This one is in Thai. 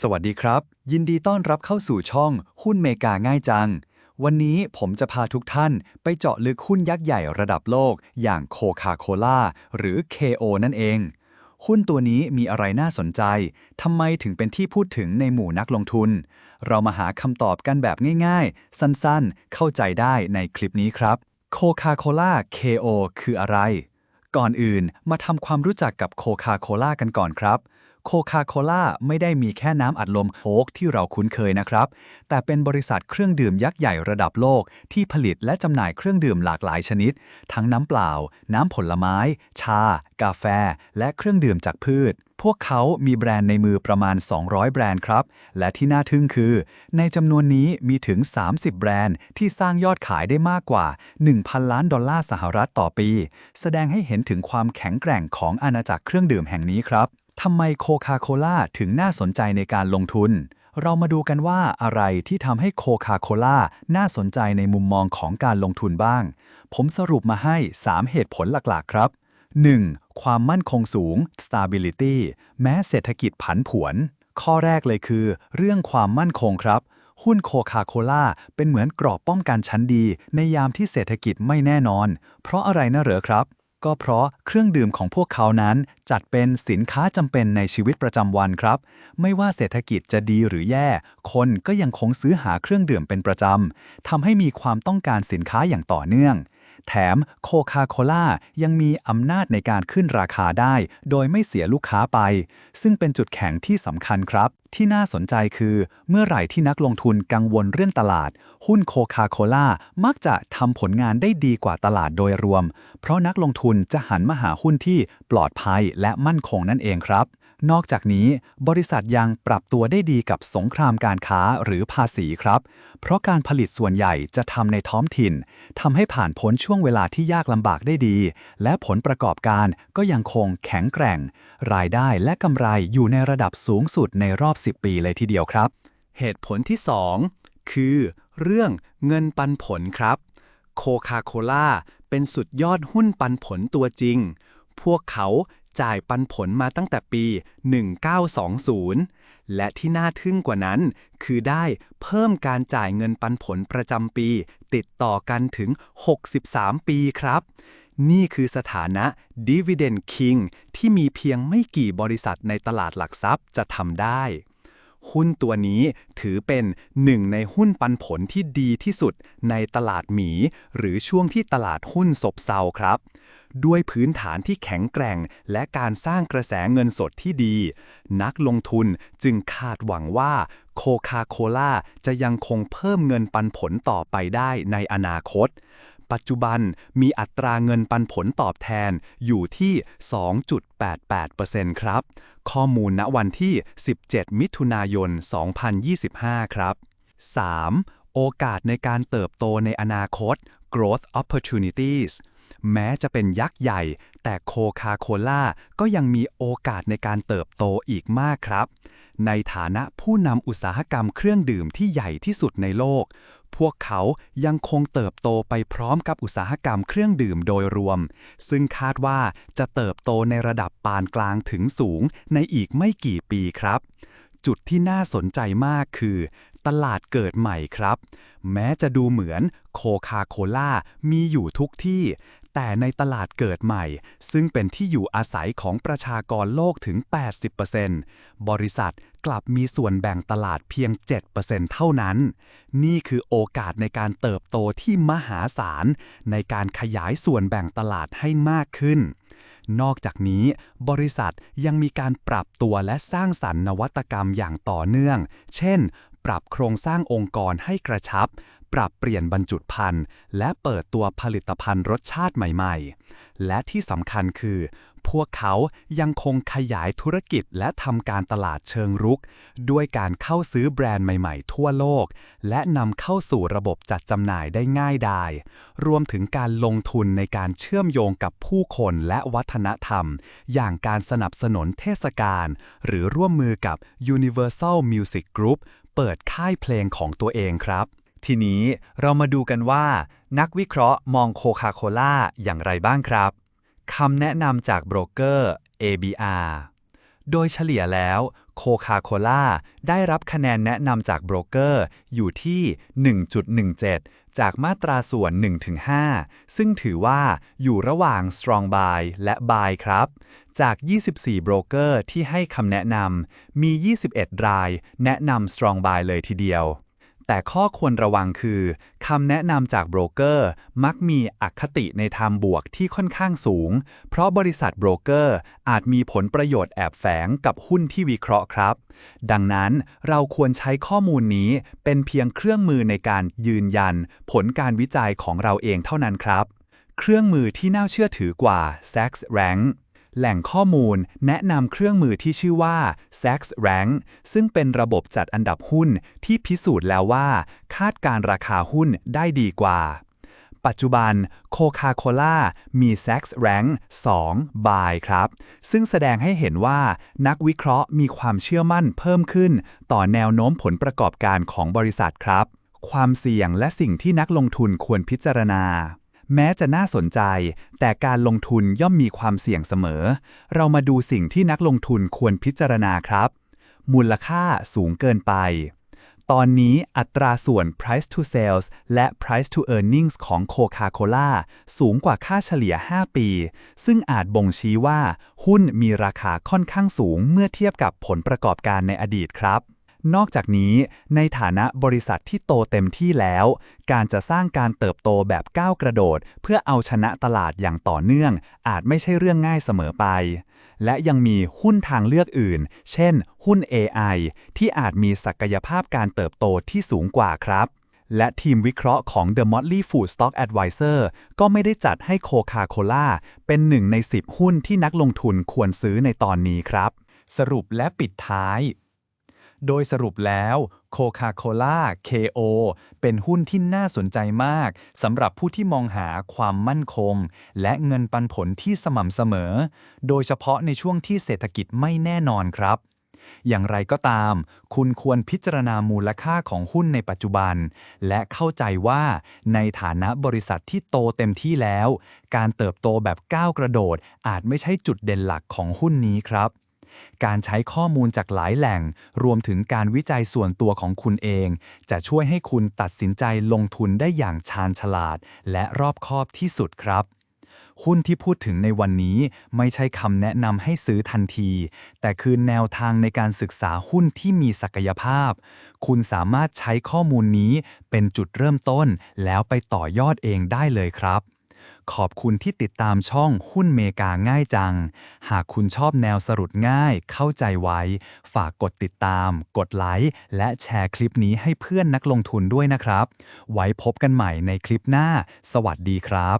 สวัสดีครับ ยินดีต้อนรับเข้าสู่ช่องหุ้นเมกาง่ายจัง วันนี้ผมจะพาทุกท่านไปเจาะลึกหุ้นยักษ์ใหญ่ระดับโลก อย่างโคคาโคล่าหรือ KO นั่นเอง หุ้นตัวนี้มีอะไรน่าสนใจทำไมถึงเป็นที่พูดถึงในหมู่นักลงทุน เรามาหาคำตอบกันแบบง่ายๆ สั้นๆ เข้าใจได้ในคลิปนี้ครับโคคาโคล่า KO คืออะไร ก่อนอื่นมาทำความรู้จักกับโคคาโคล่ากันก่อนครับ โคคาโคล่าไม่ได้มีแค่น้ำอัดลมโคกที่เราคุ้นเคยนะครับ แต่เป็นบริษัทเครื่องดื่มยักษ์ใหญ่ระดับโลก ที่ผลิตและจำหน่ายเครื่องดื่มหลากหลายชนิด ทั้งน้ำเปล่า น้ำผลไม้ ชา กาแฟ และเครื่องดื่มจากพืชพวกเขามีแบรนด์ในมือประมาณ 200 แบรนด์ครับ และที่น่าทึ่งคือ ในจำนวนนี้มีถึง 30 แบรนด์ที่สร้างยอดขายได้มากกว่า 1,000 ล้านดอลลาร์สหรัฐต่อปี แสดงให้เห็นถึงความแข็งแกร่งของอาณาจักรเครื่องดื่มแห่งนี้ครับ ทำไมโคคาโคล่าถึงน่าสนใจในการลงทุน เรามาดูกันว่าอะไรที่ทำให้โคคาโคล่าน่าสนใจในมุมมองของการลงทุนบ้าง ผมสรุปมาให้ 3 เหตุผลหลักๆ ครับ 1. ความมั่นคงสูง stability แม้เศรษฐกิจผันผวน ข้อแรกเลยคือ เรื่องความมั่นคงครับ หุ้นโคคาโคล่าเป็นเหมือนกรอบป้องกันชั้นดี ในยามที่เศรษฐกิจไม่แน่นอน เพราะอะไรนะเหรอครับ ก็เพราะเครื่องดื่มของพวกเขานั้นจัดเป็นสินค้าจำเป็นในชีวิตประจำวันครับ ไม่ว่าเศรษฐกิจจะดีหรือแย่ คนก็ยังคงซื้อหาเครื่องดื่มเป็นประจำทำให้มีความต้องการสินค้าอย่างต่อเนื่อง แถมโคคาโคล่ายังมีอำนาจในการขึ้นราคาได้ โดยไม่เสียลูกค้าไป ซึ่งเป็นจุดแข็งที่สำคัญครับ ที่น่าสนใจคือเมื่อไหร่ที่นักลงทุนกังวลเรื่องตลาด หุ้นโคคาโคล่ามักจะทำผลงานได้ดีกว่าตลาดโดยรวม เพราะนักลงทุนจะหันมาหาหุ้นที่ปลอดภัยและมั่นคงนั่นเองครับ นอกจากนี้ บริษัทยังปรับตัวได้ดีกับสงครามการค้าหรือภาษีครับ เพราะการผลิตส่วนใหญ่จะทำในท้องถิ่นทำให้ผ่านพ้นช่วงเวลาที่ยากลำบากได้ดี และผลประกอบการก็ยังคงแข็งแกร่ง รายได้และกำไรอยู่ในระดับสูงสุดในรอบ10 ปีเลยทีเดียวครับ เหตุผลที่ 2 คือ เรื่องเงินปันผลครับ โคคาโคล่าเป็นสุดยอดหุ้นปันผลตัวจริง พวกเขาจ่ายปันผลมาตั้งแต่ปี 1920 และที่น่าทึ่งกว่านั้น คือได้เพิ่มการจ่ายเงินปันผลประจำปี ติดต่อกันถึง 63 ปีครับ นี่คือสถานะ Dividend King ที่มีเพียงไม่กี่บริษัทในตลาดหลักทรัพย์จะทำได้ หุ้นตัวนี้ถือเป็นหนึ่งในหุ้นปันผลที่ดีที่สุดในตลาดหมี หรือช่วงที่ตลาดหุ้นซบเซาครับ ด้วยพื้นฐานที่แข็งแกร่ง และการสร้างกระแสเงินสดที่ดี นักลงทุนจึงคาดหวังว่าโคคาโคล่าจะยังคงเพิ่มเงินปันผลต่อไปได้ในอนาคต ปัจจุบันมีอัตราเงินปันผลตอบแทนอยู่ที่ 2.88%ครับ ข้อมูลณวันที่ 17 มิถุนายน 2025 ครับ 3. โอกาสในการเติบโตในอนาคต growth opportunities แม้จะเป็นยักษ์ใหญ่ แต่โคคาโคล่าก็ยังมีโอกาสในการเติบโตอีกมากครับ ในฐานะผู้นำอุตสาหกรรมเครื่องดื่มที่ใหญ่ที่สุดในโลก พวกเขายังคงเติบโตไปพร้อมกับอุตสาหกรรมเครื่องดื่มโดยรวม ซึ่งคาดว่าจะเติบโตในระดับปานกลางถึงสูงในอีกไม่กี่ปีครับ จุดที่น่าสนใจมากคือ ตลาดเกิดใหม่ครับ แม้จะดูเหมือนโคคาโคล่ามีอยู่ทุกที่ แต่ในตลาดเกิดใหม่ ซึ่งเป็นที่อยู่อาศัยของประชากรโลกถึง 80%บริษัทกลับมีส่วนแบ่งตลาดเพียง 7%เท่านั้น นี่คือโอกาสในการเติบโตที่มหาศาล ในการขยายส่วนแบ่งตลาดให้มากขึ้น นอกจากนี้ บริษัทยังมีการปรับตัวและสร้างสรรค์นวัตกรรมอย่างต่อเนื่อง เช่น ปรับโครงสร้างองค์กรให้กระชับ ปรับเปลี่ยนบรรจุภัณฑ์และเปิดตัวผลิตภัณฑ์รสชาติใหม่ๆ และที่สำคัญคือ พวกเขายังคงขยายธุรกิจและทำการตลาดเชิงรุก ด้วยการเข้าซื้อแบรนด์ใหม่ๆ ทั่วโลก และนำเข้าสู่ระบบจัดจำหน่ายได้ง่ายดาย รวมถึงการลงทุนในการเชื่อมโยงกับผู้คนและวัฒนธรรม อย่างการสนับสนุนเทศกาลหรือร่วมมือกับ Universal Music Group เปิดค่ายเพลงของตัวเองครับ ทีนี้เรามาดูกันว่า นักวิเคราะห์มองโคคาโคล่าอย่างไรบ้างครับคำแนะนำจากโบรกเกอร์ ABR โดยเฉลี่ยแล้วโคคคาโคล่าได้รับคะแนนแนะนำจากโบรกเกอร์อยู่ที่ 1.17 จากมาตราส่วน 1-5 ซึ่งถือว่าอยู่ระหว่าง strong buy และ buy ครับ จาก 24 โบรกเกอร์ที่ให้คำแนะนำมี 21 ราย แนะนำ strong buy เลยทีเดียว แต่ข้อควรระวังคือคำแนะนำจากโบรกเกอร์มักมีอคติในทางบวกที่ค่อนข้างสูง เพราะบริษัทโบรกเกอร์อาจมีผลประโยชน์แอบแฝงกับหุ้นที่วิเคราะห์ครับ ดังนั้นเราควรใช้ข้อมูลนี้เป็นเพียงเครื่องมือในการยืนยัน ผลการวิจัยของเราเองเท่านั้นครับ เครื่องมือที่น่าเชื่อถือกว่า Sachs Rank แหล่งข้อมูลแนะนำเครื่องมือที่ชื่อว่า Sachs Rank ซึ่งเป็นระบบจัดอันดับหุ้นที่พิสูจน์แล้วว่า คาดการราคาหุ้นได้ดีกว่า ปัจจุบันโคคาโคล่ามี Sachs Rank 2 by ครับ ซึ่งแสดงให้เห็นว่านักวิเคราะห์มีความเชื่อมั่นเพิ่มขึ้น ต่อแนวโน้มผลประกอบการของบริษัทครับ ความเสี่ยงและสิ่งที่นักลงทุนควรพิจารณา แม้จะน่าสนใจ แต่การลงทุนย่อมมีความเสี่ยงเสมอ เรามาดูสิ่งที่นักลงทุนควรพิจารณาครับ มูลค่าสูงเกินไป ตอนนี้อัตราส่วน price to sales และ price to earnings ของ Coca-Cola สูงกว่าค่าเฉลี่ย 5 ปี ซึ่งอาจบ่งชี้ว่า หุ้นมีราคาค่อนข้างสูงเมื่อเทียบกับผลประกอบการในอดีตครับ นอกจากนี้ ในฐานะบริษัทที่โตเต็มที่แล้ว การจะสร้างการเติบโตแบบก้าวกระโดด เพื่อเอาชนะตลาดอย่างต่อเนื่อง อาจไม่ใช่เรื่องง่ายเสมอไป และยังมีหุ้นทางเลือกอื่น เช่น หุ้น AI ที่อาจมีศักยภาพการเติบโตที่สูงกว่าครับและทีมวิเคราะห์ของ The Motley Food Stock Advisor ก็ไม่ได้จัดให้ Coca-Cola เป็นหนึ่งใน 10 หุ้นที่นักลงทุนควรซื้อในตอนนี้ครับ สรุปและปิดท้าย โดยสรุปแล้ว Coca-Cola KO เป็นหุ้นที่น่าสนใจมากสำหรับผู้ที่มองหาความมั่นคง และเงินปันผลที่สม่ำเสมอ โดยเฉพาะในช่วงที่เศรษฐกิจไม่แน่นอนครับอย่างไรก็ตาม คุณควรพิจารณามูลค่าของหุ้นในปัจจุบัน และเข้าใจว่าในฐานะบริษัทที่โตเต็มที่แล้ว การเติบโตแบบก้าวกระโดดอาจไม่ใช่จุดเด่นหลักของหุ้นนี้ครับ การใช้ข้อมูลจากหลายแหล่ง รวมถึงการวิจัยส่วนตัวของคุณเอง จะช่วยให้คุณตัดสินใจลงทุนได้อย่างชาญฉลาด และรอบคอบที่สุดครับหุ้นที่พูดถึงในวันนี้ไม่ใช่คำแนะนำให้ซื้อทันที แต่คือแนวทางในการศึกษาหุ้นที่มีศักยภาพ คุณสามารถใช้ข้อมูลนี้เป็นจุดเริ่มต้นแล้วไปต่อยอดเองได้เลยครับ ขอบคุณที่ติดตามช่องหุ้นเมกาง่ายจัง หากคุณชอบแนวสรุปง่าย เข้าใจไว้ ฝากกดติดตาม กดไลค์ และแชร์คลิปนี้ให้เพื่อนนักลงทุนด้วยนะครับ ไว้พบกันใหม่ในคลิปหน้า สวัสดีครับ